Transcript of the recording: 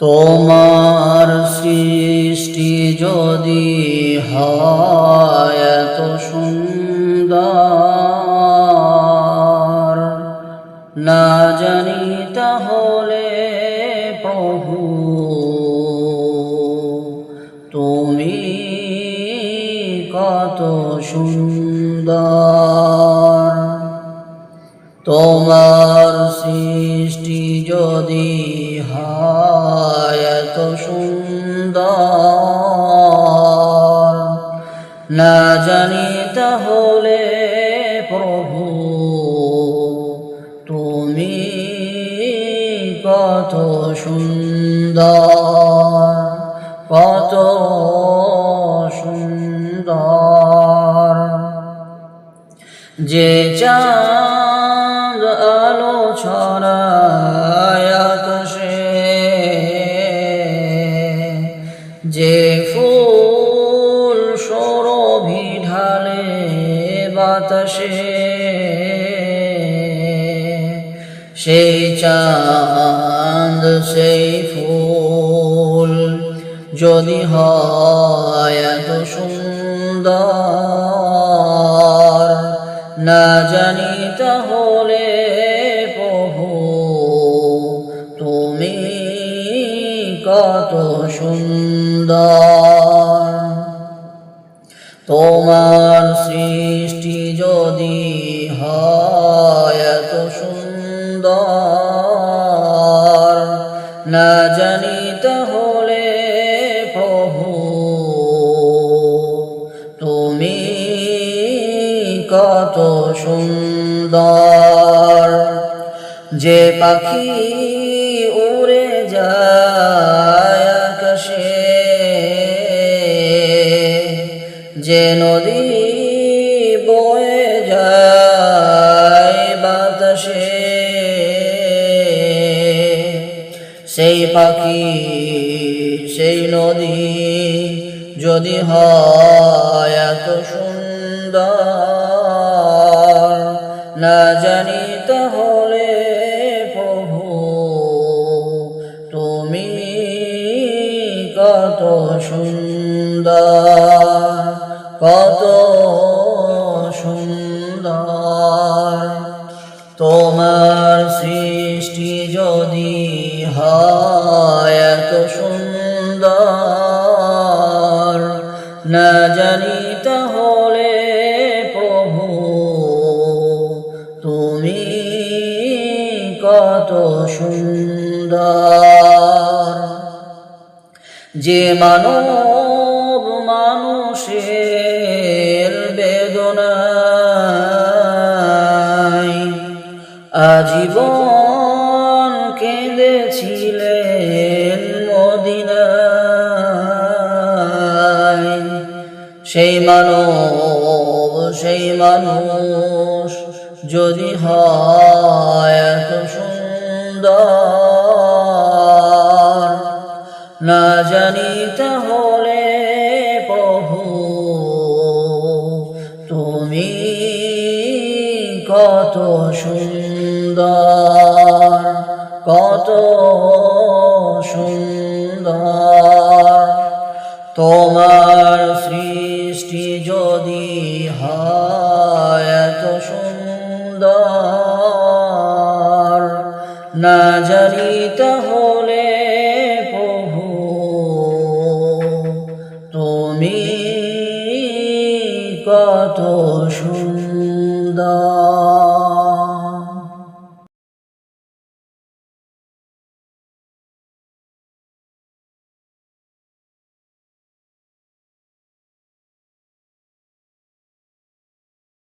তোমার সৃষ্টি যদি হয় এত সুন্দর। না জানি তাহলে প্রভু, তুমি কত সুন্দর। তোমার সৃষ্টি সুন্দর। না জানি তাহলে প্রভু তুমি কত সুন্দর কত সুন্দর। যে চাঁদ বাতাসে সেই চাঁদ, সেই ফুল যদি হয় এত সুন্দর, না জানি তাহলে প্রভু তুমি কত সুন্দর। তোমার সৃষ্টি না জানি তাহলে প্রভু তুমি কত সুন্দর। যে পাখি উড়ে যায় আকাশে যে নদী সেই পাখি, সেই নদী যদি হয় এত সুন্দর, না জানি তাহলে প্রভু তুমি কত সুন্দর, কত যদি হয়, এত সুন্দর। না জানি তাহলে প্রভু, তুমি কত সুন্দর। যে মানব মানুষের বেদনায় আজীবন সেই মানব সেই মানুষ যদি হয় এত সুন্দর। না জানি তাহলে প্রভু, তুমি কত সুন্দর কত সুন্দর। তোমার সৃষ্টি নাজারিত হলে প্রভু তুমি কত সুন্দর।